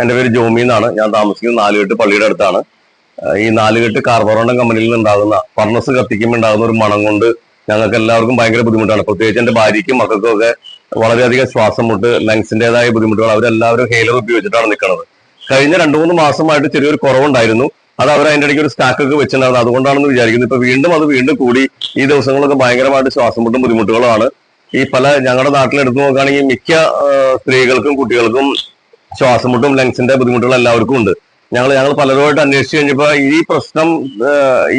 എന്റെ പേര് ജോമി എന്നാണ്. ഞാൻ താമസിക്കുന്നത് നാലുകെട്ട് പള്ളിയുടെ അടുത്താണ്. ഈ നാലുകെട്ട് കാർബറോണ്ടം കമ്പനിയിൽ ഉണ്ടാകുന്ന ഫർണസ് കത്തിക്കുമ്പോൾ ഉണ്ടാകുന്ന ഒരു മണം കൊണ്ട് ഞങ്ങൾക്ക് എല്ലാവർക്കും ഭയങ്കര ബുദ്ധിമുട്ടാണ്. പ്രത്യേകിച്ച് എന്റെ ഭാര്യയ്ക്കും മക്കൾക്കും ഒക്കെ വളരെയധികം ശ്വാസം മുട്ട് ലങ്സിന്റെതായ ബുദ്ധിമുട്ടുകൾ അവരെല്ലാവരും ഹെയിലർ ഉപയോഗിച്ചിട്ടാണ് നിൽക്കുന്നത്. കഴിഞ്ഞ രണ്ടു മൂന്ന് മാസമായിട്ട് ചെറിയൊരു കുറവുണ്ടായിരുന്നു. അത് അവർ അതിന്റെ ഇടയ്ക്ക് ഒരു സ്റ്റാക്ക് ഒക്കെ വെച്ചിട്ടുണ്ടായിരുന്നു. അതുകൊണ്ടാണെന്ന് വിചാരിക്കുന്നു. ഇപ്പൊ വീണ്ടും അത് വീണ്ടും കൂടി ഈ ദിവസങ്ങളൊക്കെ ഭയങ്കരമായിട്ട് ശ്വാസം മുട്ടും ബുദ്ധിമുട്ടുകളുമാണ്. ഈ പല ഞങ്ങളുടെ നാട്ടിലെടുത്ത് നോക്കുകയാണെങ്കിൽ മിക്ക സ്ത്രീകൾക്കും കുട്ടികൾക്കും ശ്വാസം മുട്ടും ലങ്സിന്റെ ബുദ്ധിമുട്ടുകൾ എല്ലാവർക്കും ഉണ്ട്. ഞങ്ങൾ ഞങ്ങൾ പലരുമായിട്ട് അന്വേഷിച്ച് കഴിഞ്ഞപ്പോൾ ഈ പ്രശ്നം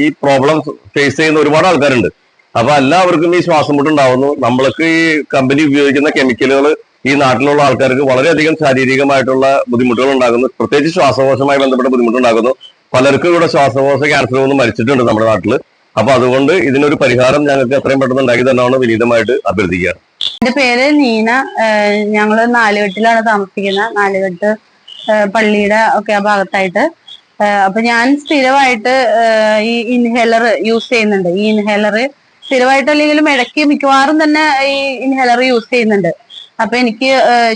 ഈ പ്രോബ്ലം ഫേസ് ചെയ്യുന്ന ഒരുപാട് ആൾക്കാരുണ്ട്. അപ്പൊ എല്ലാവർക്കും ഈ ശ്വാസം മുട്ടുണ്ടാവുന്നു നമ്മൾക്ക് ഈ കമ്പനി ഉപയോഗിക്കുന്ന കെമിക്കലുകൾ ഈ നാട്ടിലുള്ള ആൾക്കാർക്ക് വളരെയധികം ശാരീരികമായിട്ടുള്ള ബുദ്ധിമുട്ടുകൾ ഉണ്ടാകുന്നു. പ്രത്യേകിച്ച് ശ്വാസകോശമായി ബന്ധപ്പെട്ട ബുദ്ധിമുട്ടുണ്ടാകുന്നു പലർക്കും ഇവിടെ ശ്വാസകോശ ക്യാൻസർ വന്ന് മരിച്ചിട്ടുണ്ട് നമ്മുടെ നാട്ടിൽ അപ്പൊ അതുകൊണ്ട് ഇതിനൊരു പരിഹാരം ഞങ്ങൾക്ക് എത്രയും പെട്ടെന്ന് ഉണ്ടാക്കി തരണമെന്ന് വിനീതമായിട്ട് അഭ്യർത്ഥിക്കുക എന്റെ പേര് നീന. ഞങ്ങൾ നാലുകെട്ടിലാണ് താമസിക്കുന്നത്. നാലുകെട്ട് പള്ളിയുടെ ഒക്കെ ആ ഭാഗത്തായിട്ട്. അപ്പൊ ഞാൻ സ്ഥിരമായിട്ട് ഈ ഇൻഹേലർ യൂസ് ചെയ്യുന്നുണ്ട്. ഈ ഇൻഹേലർ സ്ഥിരമായിട്ട് അല്ലെങ്കിലും ഇടയ്ക്ക് മിക്കവാറും തന്നെ ഈ ഇൻഹേലർ യൂസ് ചെയ്യുന്നുണ്ട്. അപ്പൊ എനിക്ക്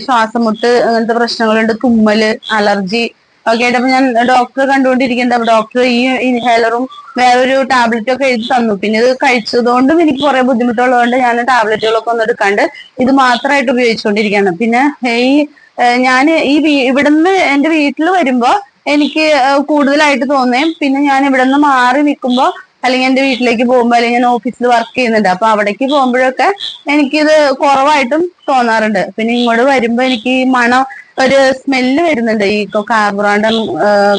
ശ്വാസം മുട്ട് അങ്ങനത്തെ പ്രശ്നങ്ങളുണ്ട്. തുമ്മൽ അലർജി ആയിട്ട് അപ്പൊ ഞാൻ ഡോക്ടറെ കണ്ടുകൊണ്ടിരിക്കുന്നത് അപ്പൊ ഡോക്ടർ ഈ ഇൻഹേലറും വേറൊരു ടാബ്ലറ്റും ഒക്കെ എഴുതി തന്നു. പിന്നെ ഇത് കഴിച്ചതുകൊണ്ടും എനിക്ക് കുറെ ബുദ്ധിമുട്ടുള്ളതുകൊണ്ട് ഞാൻ ടാബ്ലറ്റുകളൊക്കെ ഒന്ന് എടുക്കാണ്ട് ഇത് മാത്രമായിട്ട് ഉപയോഗിച്ചുകൊണ്ടിരിക്കുകയാണ്. പിന്നെ ഈ ഞാൻ ഈ ഇവിടുന്ന് എന്റെ വീട്ടിൽ വരുമ്പോ എനിക്ക് കൂടുതലായിട്ട് തോന്നുകയും പിന്നെ ഞാൻ ഇവിടുന്ന് മാറി നിൽക്കുമ്പോ അല്ലെങ്കിൽ എന്റെ വീട്ടിലേക്ക് പോകുമ്പോ അല്ലെങ്കിൽ ഞാൻ ഓഫീസിൽ വർക്ക് ചെയ്യുന്നുണ്ട്. അപ്പൊ അവിടേക്ക് പോകുമ്പോഴൊക്കെ എനിക്കിത് കുറവായിട്ടും തോന്നാറുണ്ട്. പിന്നെ ഇങ്ങോട്ട് വരുമ്പോ എനിക്ക് ഈ മണം ഒരു സ്മെല്ല് വരുന്നുണ്ട് ഈ കാർബറാണ്ടം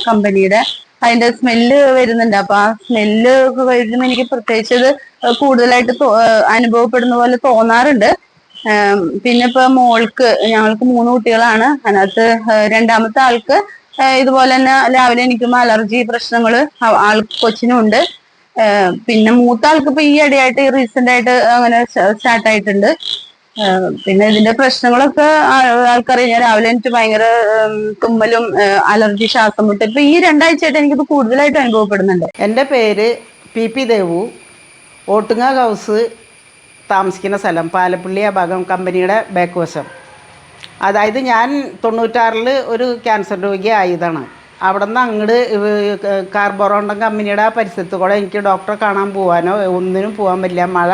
കമ്പനിയുടെ. അതിന്റെ സ്മെല്ല് വരുന്നുണ്ട്. അപ്പൊ ആ സ്മെല്ല് വരുമ്പോ എനിക്ക് പ്രത്യേകിച്ച് ഇത് കൂടുതലായിട്ട് അനുഭവപ്പെടുന്ന പോലെ തോന്നാറുണ്ട്. പിന്നെ ഇപ്പൊ മോൾക്ക് ഞങ്ങൾക്ക് മൂന്ന് കുട്ടികളാണ്. അതിനകത്ത് രണ്ടാമത്തെ ആൾക്ക് ഇതുപോലെ തന്നെ രാവിലെ എണീക്കുമ്പോൾ അലർജി പ്രശ്നങ്ങൾ ആൾ കൊച്ചിനും ഉണ്ട് പിന്നെ മൂത്ത ആൾക്ക് ഇപ്പൊ ഈ ഇടയായിട്ട് റീസെന്റ് ആയിട്ട് അങ്ങനെ സ്റ്റാർട്ട് ആയിട്ടുണ്ട് പിന്നെ ഇതിന്റെ പ്രശ്നങ്ങളൊക്കെ ആൾക്കാരെ ഞാൻ രാവിലെ എനിക്ക് ഭയങ്കര തുമ്മലും അലർജി ശ്വാസം മുട്ടും ഇപ്പൊ ഈ രണ്ടാഴ്ചയായിട്ട് എനിക്കിത് കൂടുതലായിട്ട് അനുഭവപ്പെടുന്നുണ്ട്. എന്റെ പേര് P P Devu. Ottunga house താമസിക്കുന്ന സ്ഥലം. പാലപ്പള്ളി ആ ഭാഗം കമ്പനിയുടെ ബാക്ക് വശം. അതായത് ഞാൻ തൊണ്ണൂറ്റാറിൽ ഒരു ക്യാൻസർ രോഗി ആയതാണ്. അവിടെ നിന്ന് അങ്ങോട്ട് കാർബോറോണ്ടം കമ്പനിയുടെ ആ പരിസരത്ത് കൂടെ എനിക്ക് ഡോക്ടറെ കാണാൻ പോകാനോ ഒന്നിനും പോകാൻ പറ്റില്ല. മഴ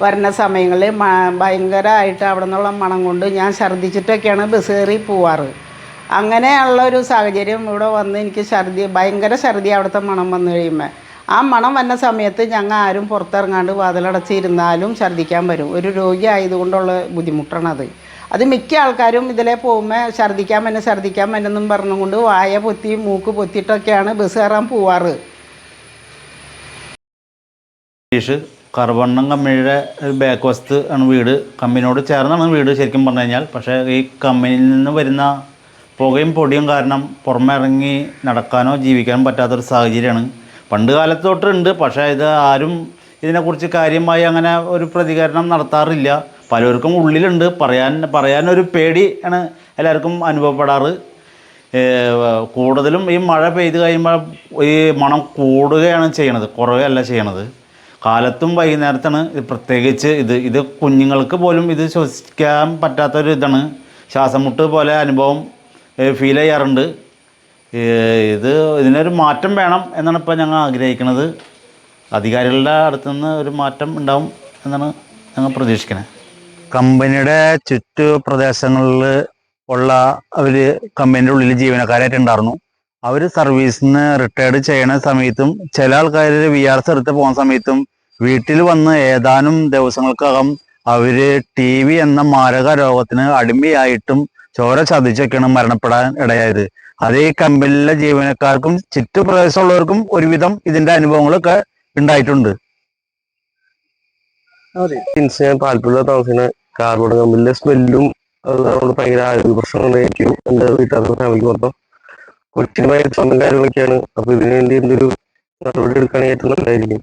വരുന്ന സമയങ്ങളിൽ മ- ഭയങ്കരമായിട്ട് അവിടെ നിന്നുള്ള മണം കൊണ്ട് ഞാൻ ഛർദ്ദിച്ചിട്ടൊക്കെയാണ് ബസ് കയറി പോവാറ്. അങ്ങനെയുള്ള ഒരു സാഹചര്യം ഇവിടെ വന്ന് എനിക്ക് ഛർദി ഭയങ്കര ഛർദി അവിടുത്തെ മണം വന്നു കഴിയുമ്പോൾ ആ മണം വന്ന സമയത്ത് ഞങ്ങൾ ആരും പുറത്തിറങ്ങാണ്ട് വാതിലടച്ചിരുന്നാലും ഛർദ്ദിക്കാൻ വരും. ഒരു രോഗി ആയതുകൊണ്ടുള്ള ബുദ്ധിമുട്ടാണത്. അത് മിക്ക ആൾക്കാരും ഇതിലെ പോകുമ്പോൾ ഛർദ്ദിക്കാൻ തന്നെ ഛർദ്ദിക്കാൻ പറ്റുന്നെന്നും പറഞ്ഞുകൊണ്ട് വായ പൊത്തി മൂക്ക് പൊത്തിയിട്ടൊക്കെയാണ് ബസ് കയറാൻ പോവാറ്. കറുവണ്ണം കമ്പനിയുടെ ബാക്ക് വസ്തു ആണ് വീട്. കമ്പനിയോട് ചേർന്നാണ് വീട് ശരിക്കും പറഞ്ഞു കഴിഞ്ഞാൽ. പക്ഷേ ഈ കമ്പനിയിൽ നിന്ന് വരുന്ന പുകയും പൊടിയും കാരണം പുറമെ ഇറങ്ങി നടക്കാനോ ജീവിക്കാനോ പറ്റാത്തൊരു സാഹചര്യമാണ്. പണ്ട് കാലത്തോട്ടുണ്ട് പക്ഷേ ഇത് ആരും ഇതിനെക്കുറിച്ച് കാര്യമായി അങ്ങനെ ഒരു പ്രതികരണം നടത്താറില്ല. പലർക്കും ഉള്ളിലുണ്ട്. പറയാൻ പറയാനൊരു പേടി ആണ് എല്ലാവർക്കും അനുഭവപ്പെടാറ്. കൂടുതലും ഈ മഴ പെയ്ത് കഴിയുമ്പോൾ ഈ മണം കൂടുകയാണ് ചെയ്യണത്. കുറവല്ല ചെയ്യണത്. കാലത്തും വൈകുന്നേരത്താണ് ഇത് പ്രത്യേകിച്ച് ഇത്. ഇത് കുഞ്ഞുങ്ങൾക്ക് പോലും ഇത് ശ്വസിക്കാൻ പറ്റാത്തൊരു ഇതാണ്. ശ്വാസം മുട്ട് പോലെ അനുഭവം ഫീൽ ചെയ്യാറുണ്ട്. ഇത് ഇതിനൊരു മാറ്റം വേണം എന്നാണ് ഇപ്പോൾ ഞങ്ങൾ ആഗ്രഹിക്കുന്നത്. അധികാരികളുടെ അടുത്തുനിന്ന് ഒരു മാറ്റം ഉണ്ടാവും എന്നാണ് ഞങ്ങൾ പ്രതീക്ഷിക്കുന്നത് കമ്പനിയുടെ ചുറ്റു പ്രദേശങ്ങളിൽ ഉള്ള അവർ കമ്പനിയുടെ ഉള്ളിൽ ജീവനക്കാരായിട്ടുണ്ടായിരുന്നു അവർ സർവീസിൽ നിന്ന് റിട്ടയർഡ് ചെയ്യണ സമയത്തും ചില ആൾക്കാർ വി ആർ എസ് എടുത്ത് പോകുന്ന സമയത്തും വീട്ടിൽ വന്ന് ഏതാനും ദിവസങ്ങൾക്കകം അവർ ടി വി എന്ന മാരക രോഗത്തിന് അടിമയായിട്ടും ചോര ചതിച്ചൊക്കെയാണ് മരണപ്പെടാൻ ഇടയായത്. അത് ഈ കമ്പനിയിലെ ജീവനക്കാർക്കും ചുറ്റുപ്രദേശമുള്ളവർക്കും ഒരുവിധം ഇതിന്റെ അനുഭവങ്ങളൊക്കെ ഉണ്ടായിട്ടുണ്ട്. പാൽപ്പുള്ള താമസിക്കുന്ന കാർബോൺ കമ്പനിയിലെ സ്മെല്ലും ഭയങ്കര ആരോഗ്യ പ്രശ്നങ്ങളായിരിക്കും എന്റെ വീട്ടുകാർക്കും ഫാമിലിക്ക് മൊത്തം കൊച്ചിന് ഭയങ്കര സ്വന്തം കാര്യങ്ങളൊക്കെയാണ്. അപ്പൊ ഇതിനു വേണ്ടി എന്തൊരു നടപടി എടുക്കുകയാണെങ്കിൽ നല്ലതായിരിക്കും.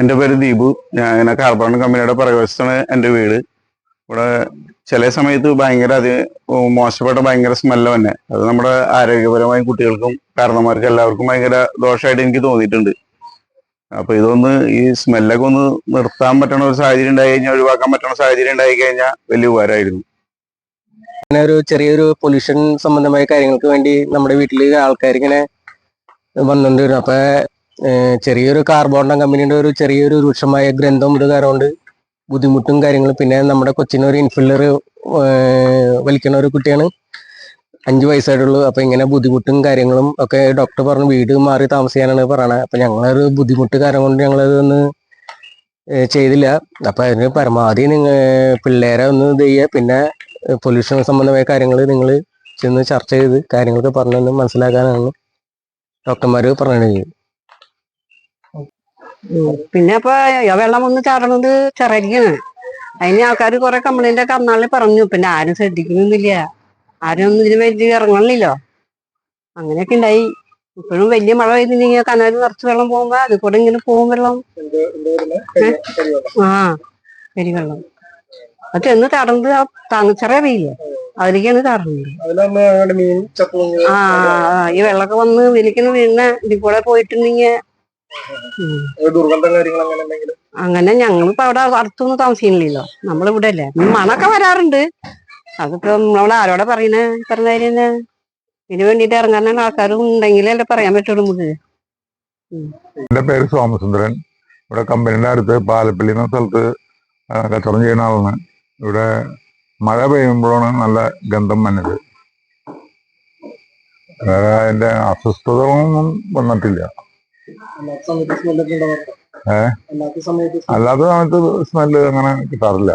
എന്റെ പേര് ദീപു. ഞാൻ ഇങ്ങനെ കാർബൺ കമ്പനിയുടെ പ്രവേശമാണ് എന്റെ വീട്. ഇവിടെ ചില സമയത്ത് ഭയങ്കര അത് മോശപ്പെട്ട ഭയങ്കര സ്മെല്ല് തന്നെ. അത് നമ്മുടെ ആരോഗ്യപരമായി കുട്ടികൾക്കും കാരണന്മാർക്കും എല്ലാവർക്കും ഭയങ്കര ദോഷമായിട്ട് എനിക്ക് തോന്നിയിട്ടുണ്ട്. അപ്പൊ ഇതൊന്ന് ഈ സ്മെല്ലൊക്കെ ഒന്ന് നിർത്താൻ പറ്റണ ഒരു സാഹചര്യം ഉണ്ടായി കഴിഞ്ഞാൽ ഒഴിവാക്കാൻ പറ്റണ സാഹചര്യം ഉണ്ടായി കഴിഞ്ഞാൽ വലിയ ഉപകാരമായിരുന്നു. ഇങ്ങനെ ഒരു ചെറിയൊരു പൊല്യൂഷൻ സംബന്ധമായ കാര്യങ്ങൾക്ക് വേണ്ടി നമ്മുടെ വീട്ടിൽ ആൾക്കാർ ഇങ്ങനെ വന്നുകൊണ്ടിരുന്നു അപ്പൊ ചെറിയൊരു കാർബോണ്ടം കമ്പനിയുടെ ഒരു ചെറിയൊരു രൂക്ഷമായ ഗ്രന്ഥം ഇത് കാരണം ബുദ്ധിമുട്ടും കാര്യങ്ങളും. പിന്നെ നമ്മുടെ കൊച്ചിന് ഒരു ഇൻഫില്ലർ വലിക്കുന്ന ഒരു കുട്ടിയാണ്. അഞ്ചു വയസ്സായിട്ടുള്ളൂ. അപ്പൊ ഇങ്ങനെ ബുദ്ധിമുട്ടും കാര്യങ്ങളും ഒക്കെ ഡോക്ടർ പറഞ്ഞു വീട് മാറി താമസിക്കാനാണ് പറയണത് അപ്പൊ ഞങ്ങളൊരു ബുദ്ധിമുട്ട് കാരണം കൊണ്ട് ഞങ്ങളതൊന്ന് ചെയ്തില്ല. അപ്പൊ അതിന് പരമാവധി നിങ്ങൾ പിള്ളേരെ ഒന്ന് ഇത് ചെയ്യുക. പിന്നെ പൊല്യൂഷൻ സംബന്ധമായ കാര്യങ്ങൾ നിങ്ങൾ ചെന്ന് ചർച്ച ചെയ്ത് കാര്യങ്ങളൊക്കെ പറഞ്ഞെന്ന് മനസ്സിലാക്കാനാണ് ഡോക്ടർമാർ പറഞ്ഞത്. പിന്നെ ഇപ്പൊ ആ വെള്ളം ഒന്ന് ചാടണത് ചെറിയാണ് അതിന് ആൾക്കാർ കുറെ കംപ്ലൈന്റ് ഒക്കെ അന്നാളിൽ പറഞ്ഞു. പിന്നെ ആരും ശ്രദ്ധിക്കുന്നില്ല. ആരും ഒന്നും ഇതിന് വലിയ ഇറങ്ങണില്ലല്ലോ. അങ്ങനെയൊക്കെ ഉണ്ടായി ഇപ്പോഴും വലിയ മഴ പെയ്തിട്ടുണ്ടെങ്കിൽ കനാല് നിറച്ച് വെള്ളം പോകുമ്പോ അത് കൂടെ ഇങ്ങനെ പോകും വെള്ളം. ആ കരിവെള്ളം. അത് ചെന്ന് തടന്നത് ആ താങ്ങച്ചെറിയ പെയ്യില്ലേ അതിലേക്കാണ് തടന്നത് ആ ആ, ഈ വെള്ളമൊക്കെ വന്ന് വലിക്കുന്ന വീണ ഇതിൽ കൂടെ പോയിട്ടുണ്ടെങ്കിൽ ദുർഗന്ധം കാര്യങ്ങൾ അങ്ങനെ ഞങ്ങളിപ്പോ അവിടെ അടുത്തൊന്നും താമസിക്കുന്നില്ലല്ലോ. നമ്മളിവിടെ അല്ലേ മണൊക്കെ വരാറുണ്ട്. അതിപ്പോ നമ്മളവിടെ ആരോടെ പറയണേ? പറഞ്ഞ കാര്യം തന്നെ ഇതിന് വേണ്ടിട്ട് ഇറങ്ങാൻ ആൾക്കാരും ഉണ്ടെങ്കിലല്ലേ പറയാൻ പറ്റുള്ളൂ നമുക്ക്. എന്റെ പേര് സോമസുന്ദരൻ. ഇവിടെ കമ്പനിയുടെ അടുത്ത് പാലപ്പള്ളി എന്ന സ്ഥലത്ത് കച്ചവടം ചെയ്യുന്ന ആളാണ്. ഇവിടെ മഴ പെയ്യുമ്പോഴാണ് നല്ല ഗന്ധം വന്നത്. വേറെ അതിന്റെ അസ്വസ്ഥതകളൊന്നും വന്നിട്ടില്ല. ഏ? അല്ലാത്ത സമയത്ത് സ്മെല്ല് അങ്ങനെ കിട്ടാറില്ല.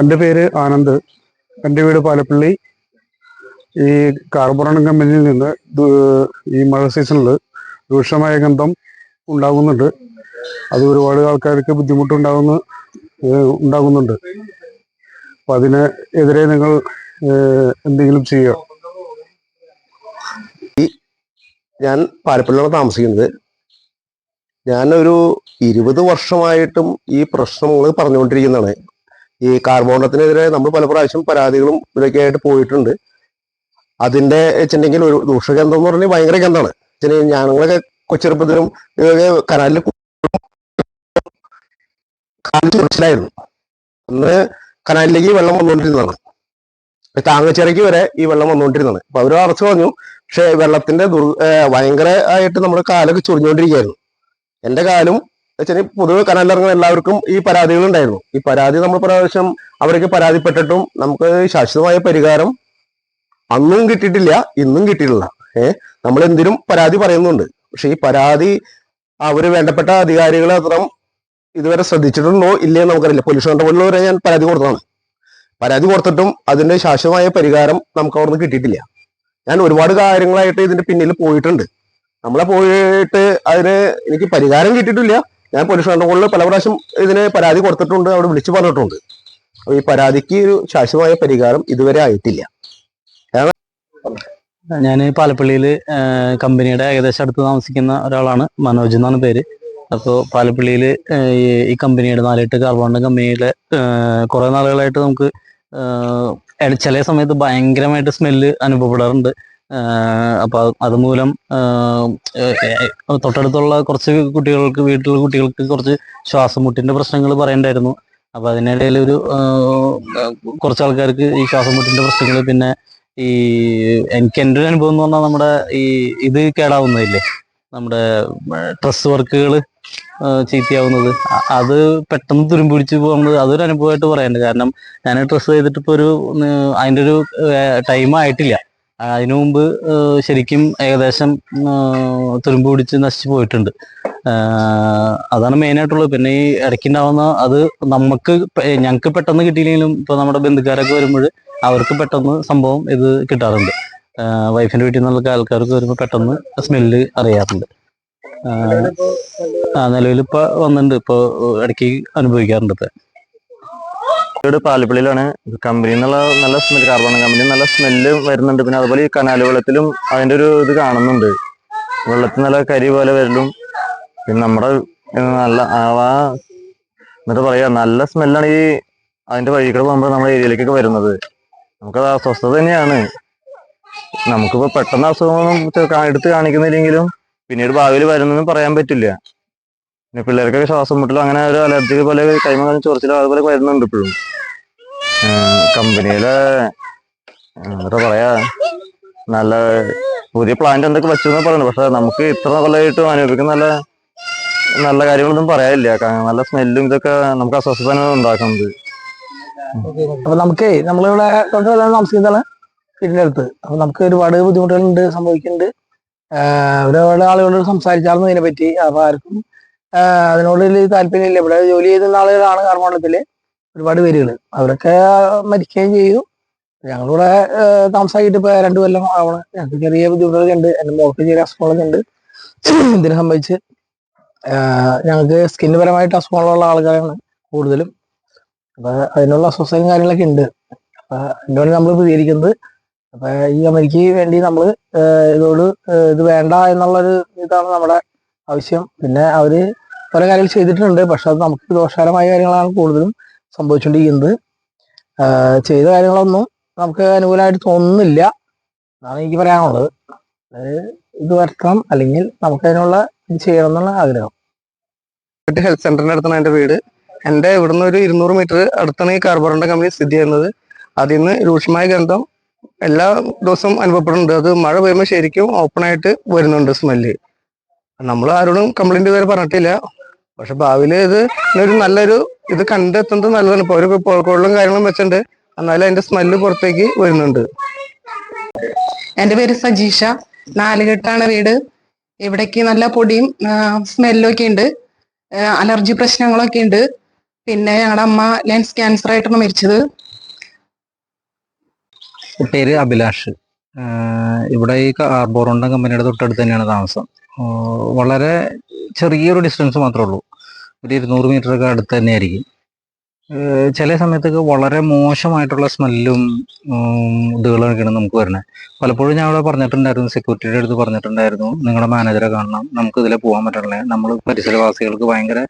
എന്റെ പേര് ആനന്ദ്. എന്റെ വീട് പാലപ്പള്ളി. ഈ കാർബറൺ കമ്പനിയിൽ നിന്ന് ഈ മഴ സീസണിൽ രൂക്ഷമായ ഗന്ധം ഉണ്ടാകുന്നുണ്ട്. അത് ഒരുപാട് ആൾക്കാർക്ക് ബുദ്ധിമുട്ടുണ്ടാകുന്ന ഉണ്ടാകുന്നുണ്ട്. അപ്പം അതിന് എതിരെ നിങ്ങൾ എന്തെങ്കിലും ചെയ്യോ ഞാൻ പാലപ്പള്ളിയാണ് താമസിക്കുന്നത്. ഞാനൊരു ഇരുപത് വർഷമായിട്ടും ഈ പ്രശ്നങ്ങൾ പറഞ്ഞുകൊണ്ടിരിക്കുന്നതാണ്. ഈ കാർബോണത്തിനെതിരെ നമ്മൾ പല പ്രാവശ്യം പരാതികളും ഇതൊക്കെ ആയിട്ട് പോയിട്ടുണ്ട്. അതിന്റെ വെച്ചിട്ടുണ്ടെങ്കിൽ ഒരു ദൂഷഗന്ധം എന്ന് പറഞ്ഞാൽ ഭയങ്കര ഗന്ധമാണ്. ഞങ്ങളൊക്കെ കൊച്ചെറുപ്പത്തിലും കനാലിൽ കാലിച്ച് മനസ്സിലായിരുന്നു. അന്ന് കനാലിലേക്ക് വെള്ളം വന്നുകൊണ്ടിരുന്നതാണ്. താങ്ങച്ചിറയ്ക്ക് വരെ ഈ വെള്ളം വന്നുകൊണ്ടിരുന്നതാണ്. അപ്പൊ അവർ അറച്ചു പറഞ്ഞു പക്ഷെ വെള്ളത്തിന്റെ ദുർ ഏർ ഭയങ്കര ആയിട്ട് നമ്മുടെ കാലൊക്കെ ചൊറിഞ്ഞുകൊണ്ടിരിക്കുകയായിരുന്നു. എന്റെ കാലും വെച്ചാൽ പൊതുവെ കനാലിറങ്ങുന്ന എല്ലാവർക്കും ഈ പരാതികൾ ഉണ്ടായിരുന്നു ഈ പരാതി നമ്മൾ പ്രാവശ്യം അവർക്ക് പരാതിപ്പെട്ടിട്ടും നമുക്ക് ശാശ്വതമായ പരിഹാരം അന്നും കിട്ടിയിട്ടില്ല ഇന്നും കിട്ടിയിട്ടില്ല. ഏഹ് നമ്മൾ എന്തിനും പരാതി പറയുന്നുണ്ട്. പക്ഷെ ഈ പരാതി അവർ വേണ്ടപ്പെട്ട അധികാരികളെ അത്രം ഇതുവരെ ശ്രദ്ധിച്ചിട്ടുണ്ടോ ഇല്ലേ നമുക്കറിയില്ല. പൊല്യൂഷൻ കൺട്രോളിൽ വരെ ഞാൻ പരാതി കൊടുത്തതാണ്. പരാതി കൊടുത്തിട്ടും അതിന്റെ ശാശ്വതമായ പരിഹാരം നമുക്ക് അവിടുന്ന് കിട്ടിയിട്ടില്ല. ഞാൻ ഒരുപാട് കാര്യങ്ങളായിട്ട് ഇതിന്റെ പിന്നിൽ പോയിട്ടുണ്ട്. നമ്മളെ പോയിട്ട് അതിന് എനിക്ക് പരിഹാരം കിട്ടിയിട്ടില്ല. ഞാൻ പൊല്യൂഷൻ കൺട്രോളിൽ പല പ്രാവശ്യം ഇതിന് പരാതി കൊടുത്തിട്ടുണ്ട് അവിടെ വിളിച്ചു പറഞ്ഞിട്ടുണ്ട്. ഈ പരാതിക്ക് ഒരു ശാശ്വതമായ പരിഹാരം ഇതുവരെ ആയിട്ടില്ല. ഞാൻ പാലപ്പള്ളിയിൽ കമ്പനിയുടെ ഏകദേശം അടുത്ത് താമസിക്കുന്ന ഒരാളാണ് മനോജ് എന്നാണ് പേര്. അപ്പോൾ പാലപ്പള്ളിയിൽ ഈ കമ്പനിയുടെ നാലെട്ട് കാർബോണിന്റെ കമ്പനിയിലെ കുറേ നാളുകളായിട്ട് നമുക്ക് ചില സമയത്ത് ഭയങ്കരമായിട്ട് സ്മെല്ല് അനുഭവപ്പെടാറുണ്ട്. അപ്പോൾ അതുമൂലം തൊട്ടടുത്തുള്ള കുറച്ച് കുട്ടികൾക്ക് വീട്ടിലുള്ള കുട്ടികൾക്ക് കുറച്ച് ശ്വാസം മുട്ടിന്റെ പ്രശ്നങ്ങൾ പറയണ്ടായിരുന്നു. അപ്പോൾ അതിനിടയിൽ ഒരു കുറച്ച് ആൾക്കാർക്ക് ഈ ശ്വാസം മുട്ടിന്റെ പ്രശ്നങ്ങൾ പിന്നെ ഈ എനിക്ക് എന്റെ ഒരു അനുഭവം എന്ന് പറഞ്ഞാൽ നമ്മുടെ ഈ ഇത് കേടാവുന്നതില്ലേ? നമ്മുടെ ഡ്രസ് വർക്കുകൾ ചീത്തയാവുന്നത്. അത് പെട്ടെന്ന് തുരുമ്പ് പിടിച്ച് പോകുന്നത് അതൊരു അനുഭവമായിട്ട് പറയാനുണ്ട്. കാരണം ഞാൻ ഡ്രസ്സ് ചെയ്തിട്ട് ഇപ്പോൾ ഒരു അതിന്റെ ഒരു ടൈം ആയിട്ടില്ല. അതിനു മുമ്പ് ശരിക്കും ഏകദേശം തുരുമ്പ് പിടിച്ച് നശിച്ചു പോയിട്ടുണ്ട്. അതാണ് മെയിനായിട്ടുള്ളത് പിന്നെ ഈ ഇടയ്ക്കുണ്ടാവുന്ന അത് നമുക്ക് ഞങ്ങൾക്ക് പെട്ടെന്ന് കിട്ടിയില്ലെങ്കിലും ഇപ്പോൾ നമ്മുടെ ബന്ധുക്കാരൊക്കെ വരുമ്പോൾ അവർക്ക് പെട്ടെന്ന് സംഭവം ഇത് കിട്ടാറുണ്ട്. വൈഫിന്റെ വീട്ടിൽ നിന്നുള്ള ആൾക്കാർക്ക് വരുമ്പോൾ പെട്ടെന്ന് സ്മെല്ല് അറിയാറുണ്ട്. ആ നിലവിൽ ഇപ്പൊ വന്നിട്ടുണ്ട്. ഇപ്പൊ ഇടയ്ക്ക് അനുഭവിക്കാറുണ്ട് ഇവിടെ പാലപ്പള്ളിയിലാണ്. കമ്പനി എന്നുള്ള നല്ല സ്മെൽ കാർബൺ കമ്പനി നല്ല സ്മെല്ല് വരുന്നുണ്ട്. പിന്നെ അതുപോലെ ഈ കനാല് വെള്ളത്തിലും അതിന്റെ ഒരു ഇത് കാണുന്നുണ്ട്. വെള്ളത്തിൽ നല്ല കരി പോലെ വരലും. പിന്നെ നമ്മുടെ നല്ല ആ എന്നിട്ട് പറയാ നല്ല സ്മെല്ലാണ് ഈ അതിന്റെ വഴികൾ പോകുമ്പോൾ നമ്മുടെ ഏരിയയിലേക്കൊക്കെ വരുന്നത്. നമുക്കത് അസ്വസ്ഥത തന്നെയാണ്. നമുക്കിപ്പോ പെട്ടെന്ന് കാ- എടുത്ത് കാണിക്കുന്നില്ലെങ്കിലും പിന്നീട് ഭാവിയിൽ വരുന്നതെന്ന് പറയാൻ പറ്റില്ല. പിന്നെ പിള്ളേർക്കൊക്കെ ശ്വാസം മുട്ടലും അങ്ങനെ ഒരു അലർജി പോലെ കൈമ ചൊറിച്ചിലും അതുപോലെ വരുന്നുണ്ട് ഇപ്പോഴും. കമ്പനിയിലെ എന്താ പറയാ നല്ല പുതിയ പ്ലാന്റ് എന്തൊക്കെ വെച്ചു എന്ന് പറയുന്നത്. പക്ഷെ നമുക്ക് ഇത്ര നല്ലതായിട്ട് അനുഭവിക്കുന്ന നല്ല നല്ല കാര്യങ്ങളൊന്നും പറയാനില്ല. നല്ല സ്മെല്ലും ഇതൊക്കെ നമുക്ക് അസ്വസ്ഥത ഉണ്ടാക്കുന്നത്. അപ്പൊ നമുക്കേ നമ്മളിവിടെ താമസിക്കുന്നതാണ് വീടിന്റെ അടുത്ത് അപ്പൊ നമുക്ക് ഒരുപാട് ബുദ്ധിമുട്ടുകളുണ്ട് സംഭവിക്കുന്നുണ്ട്. ഒരുപാട് ആളുകളോട് സംസാരിച്ചായിരുന്നു ഇതിനെ പറ്റി അപ്പൊ ആർക്കും അതിനോട് താല്പര്യമില്ല. ഇവിടെ ജോലി ചെയ്യുന്ന ആളുകളാണ് കാർമോണ്ടത്തിൽ ഒരുപാട് പേരുകൾ അവരൊക്കെ മരിക്കുകയും ചെയ്യും ഞങ്ങളിവിടെ താമസമായിട്ട് ഇപ്പൊ രണ്ടു കൊല്ലം ആവണം. ഞങ്ങൾക്ക് ചെറിയ ബുദ്ധിമുട്ടുകളൊക്കെ ഉണ്ട്. എന്റെ മോൾക്ക് ചെറിയ അസുഖങ്ങളൊക്കെ ഉണ്ട്. ഇതിനെ സംബന്ധിച്ച് ഞങ്ങൾക്ക് സ്കിന്ന് പരമായിട്ട് അസുഖങ്ങളുള്ള ആൾക്കാരാണ് കൂടുതലും. അപ്പൊ അതിനുള്ള അസ്വസ്ഥതയും കാര്യങ്ങളൊക്കെ ഉണ്ട്. അപ്പൊ അതിനോട് നമ്മൾ പ്രതികരിക്കുന്നത് അപ്പൊ ഈ കമ്പനിക്ക് വേണ്ടി നമ്മൾ ഇതോട് ഇത് വേണ്ട എന്നുള്ളൊരു ഇതാണ് നമ്മുടെ ആവശ്യം. പിന്നെ അവർ പല കാര്യങ്ങൾ ചെയ്തിട്ടുണ്ട് പക്ഷെ അത് നമുക്ക് ദോഷകരമായ കാര്യങ്ങളാണ് കൂടുതലും സംഭവിച്ചുകൊണ്ടിരിക്കുന്നത് ചെയ്ത കാര്യങ്ങളൊന്നും നമുക്ക് അനുകൂലമായിട്ട് തോന്നുന്നില്ല എന്നാണ് എനിക്ക് പറയാനുള്ളത്. ഇത് വരുത്തണം അല്ലെങ്കിൽ നമുക്ക് അതിനുള്ള ഇത് ചെയ്യണം എന്നുള്ള ആഗ്രഹം. ഹെൽത്ത് സെന്ററിന്റെ അടുത്താണ് എന്റെ വീട്. എന്റെ ഇവിടുന്ന് ഒരു ഇരുന്നൂറ് മീറ്റർ അടുത്താണ് ഈ കാർബോറണ്ട കമ്പനി സ്ഥിതി ചെയ്യുന്നത്. അതിൽ നിന്ന് രൂക്ഷമായ ഗന്ധം എല്ലാ ദിവസവും അനുഭവപ്പെടുന്നുണ്ട്. അത് മഴ പെയ്യുമ്പോൾ ശരിക്കും ഓപ്പൺ ആയിട്ട് വരുന്നുണ്ട് സ്മെല്ല് നമ്മൾ ആരോടും കംപ്ലൈന്റ് ഇതുവരെ പറഞ്ഞിട്ടില്ല. പക്ഷെ ഭാവിയിൽ ഇത് ഒരു നല്ലൊരു ഇത് കണ്ടെത്തുന്നത് നല്ലതാണ്. ഇപ്പൊ ഒരു കോഴികളും കാര്യങ്ങളും വെച്ചിട്ടുണ്ട്. എന്നാലും അതിന്റെ സ്മെല്ല് പുറത്തേക്ക് വരുന്നുണ്ട്. എന്റെ പേര് സജീഷ. നാലുകെട്ടാണ് വീട്. ഇവിടേക്ക് നല്ല പൊടിയും സ്മെല്ലും ഒക്കെ ഉണ്ട്. അലർജി പ്രശ്നങ്ങളൊക്കെ ഉണ്ട്. പിന്നെ ഞങ്ങളുടെ അമ്മ ലെൻസ് ക്യാൻസർ ആയിട്ടാണ് മരിച്ചത്. പേര് അഭിലാഷ്. ഇവിടെ ഈ കാർബോറോണ്ട കമ്പനിയുടെ തൊട്ടടുത്ത് തന്നെയാണ് താമസം. വളരെ ചെറിയൊരു ഡിസ്റ്റൻസ് മാത്രമേ ഉള്ളൂ. ഒരു ഇരുന്നൂറ് മീറ്റർ ഒക്കെ അടുത്ത് തന്നെയായിരിക്കും. ചില സമയത്തൊക്കെ വളരെ മോശമായിട്ടുള്ള സ്മെല്ലും ഇതുകളൊക്കെയാണ് നമുക്ക് വരുന്നത്. പലപ്പോഴും ഞാൻ അവിടെ പറഞ്ഞിട്ടുണ്ടായിരുന്നു സെക്യൂരിറ്റിയുടെ അടുത്ത് പറഞ്ഞിട്ടുണ്ടായിരുന്നു നിങ്ങളുടെ മാനേജറെ കാണണം നമുക്ക് ഇതിലെ പോകാൻ പറ്റണേ നമ്മൾ പരിസരവാസികൾക്ക് ഭയങ്കര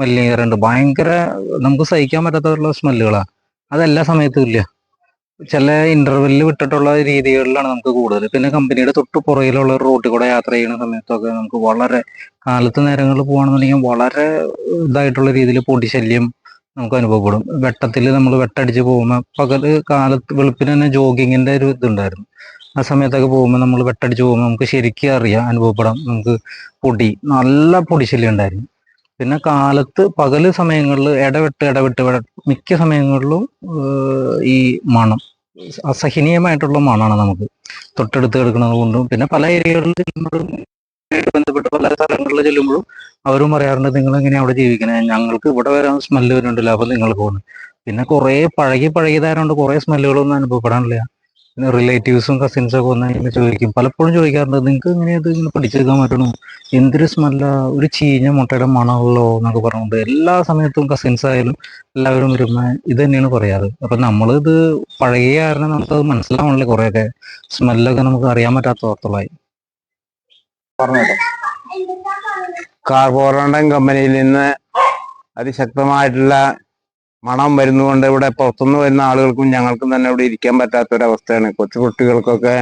മലിനീകരമുണ്ട് ഭയങ്കര നമുക്ക് സഹിക്കാൻ പറ്റാത്തുള്ള സ്മെല്ലുകളാണ് അതെല്ലാ സമയത്തും ഇല്ല. ചില ഇന്റർവെല്ലിൽ വിട്ടിട്ടുള്ള രീതികളിലാണ് നമുക്ക് കൂടുതൽ പിന്നെ കമ്പനിയുടെ തൊട്ട് പുറകിലുള്ള റോട്ടിൽ കൂടെ യാത്ര ചെയ്യുന്ന സമയത്തൊക്കെ നമുക്ക് വളരെ കാലത്ത് നേരങ്ങളിൽ പോകുകയാണെന്നുണ്ടെങ്കിൽ വളരെ ഇതായിട്ടുള്ള രീതിയിൽ പൊടിശല്യം നമുക്ക് അനുഭവപ്പെടും. വെട്ടത്തിൽ നമ്മൾ വെട്ടടിച്ച് പോകുമ്പോൾ പകൽ കാലത്ത് വെളുപ്പിന് തന്നെ ജോഗിങ്ങിന്റെ ഒരു ഇതുണ്ടായിരുന്നു. ആ സമയത്തൊക്കെ പോകുമ്പോൾ നമ്മൾ വെട്ടടിച്ച് പോകുമ്പോൾ നമുക്ക് ശരിക്കും അറിയാം അനുഭവപ്പെടാം. നമുക്ക് പൊടി നല്ല പൊടിശല്യം ഉണ്ടായിരുന്നു. പിന്നെ കാലത്ത് പകൽ സമയങ്ങളിൽ ഇടവിട്ട് ഇടവിട്ട് ഇട- മിക്ക സമയങ്ങളിലും ഈ മണം അസഹനീയമായിട്ടുള്ള മണമാണ് നമുക്ക്. തൊട്ടടുത്ത് കിടക്കുന്നത് കൊണ്ടും പിന്നെ പല ഏരിയകളിൽ ചെല്ലുമ്പോഴും ബന്ധപ്പെട്ട് പല സ്ഥലങ്ങളിൽ ചെല്ലുമ്പോഴും അവരും പറയാറുണ്ട് നിങ്ങൾ എങ്ങനെയാണ് അവിടെ ജീവിക്കണേ? ഞങ്ങൾക്ക് ഇവിടെ വരാൻ സ്മെല്ല് വരുന്നുണ്ടല്ലോ അപ്പൊ നിങ്ങൾക്ക് പോകുന്നു. പിന്നെ കുറെ പഴകി പഴകിയതായതുകൊണ്ട് കുറെ സ്മെല്ലുകളൊന്നും അനുഭവപ്പെടാനില്ല. റിലേറ്റീവ്സും കസിൻസും ഒക്കെ വന്ന് ഇങ്ങനെ ചോദിക്കും. പലപ്പോഴും ചോദിക്കാറുണ്ട് നിങ്ങൾക്ക് ഇങ്ങനെ ഇത് ഇങ്ങനെ പഠിച്ചെടുക്കാൻ പറ്റണം? എന്തൊരു സ്മെല്ല ഒരു ചീഞ്ഞ മുട്ടയുടെ മണമുള്ളോ എന്നൊക്കെ പറഞ്ഞുകൊണ്ട് എല്ലാ സമയത്തും കസിൻസ് ആയാലും എല്ലാവരും വരുമ്പോൾ ഇത് തന്നെയാണ് പറയാറ്. അപ്പൊ നമ്മളിത് പഴകിയ കാരണം നമുക്കത് മനസ്സിലാവണല്ലേ കുറെയൊക്കെ. സ്മെല്ലൊക്കെ നമുക്ക് അറിയാൻ പറ്റാത്തോളായി കാർബോറോണ്ടൻ കമ്പനിയിൽ നിന്ന് അതിശക്തമായിട്ടുള്ള മണം വരുന്നതുകൊണ്ട് ഇവിടെ പുറത്തുനിന്ന് വരുന്ന ആളുകൾക്കും ഞങ്ങൾക്കും തന്നെ ഇവിടെ ഇരിക്കാൻ പറ്റാത്ത ഒരവസ്ഥയാണ് കൊച്ചു കുട്ടികൾക്കൊക്കെ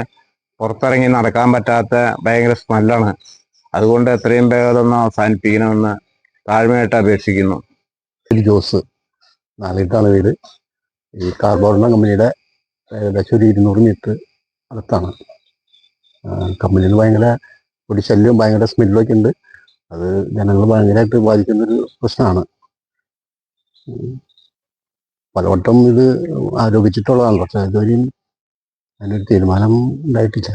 പുറത്തിറങ്ങി നടക്കാൻ പറ്റാത്ത ഭയങ്കര സ്മെല്ലാണ്. അതുകൊണ്ട് എത്രയും വേഗം അതൊന്ന് അവസാനിപ്പിക്കണമെന്ന് താഴ്മയായിട്ട് അപേക്ഷിക്കുന്നു. ജോസ് വീട്. ഈ കാർബോർഡൻ കമ്പനിയുടെ ഏകദേശം ഒരു ഇരുന്നൂറ് മീറ്റർ അടുത്താണ് കമ്പനിയിൽ ഭയങ്കര പൊടി ശല്യവും ഭയങ്കര സ്മെല്ലൊക്കെ ഉണ്ട്. അത് ജനങ്ങൾ ഭയങ്കരമായിട്ട് ബാധിക്കുന്നൊരു പ്രശ്നമാണ്. പലവട്ടം ഇത് ആരോപിച്ചിട്ടുള്ളതാണ്. പക്ഷെ ഇതുവരെയും അതിനൊരു തീരുമാനം ഉണ്ടായിട്ടില്ല.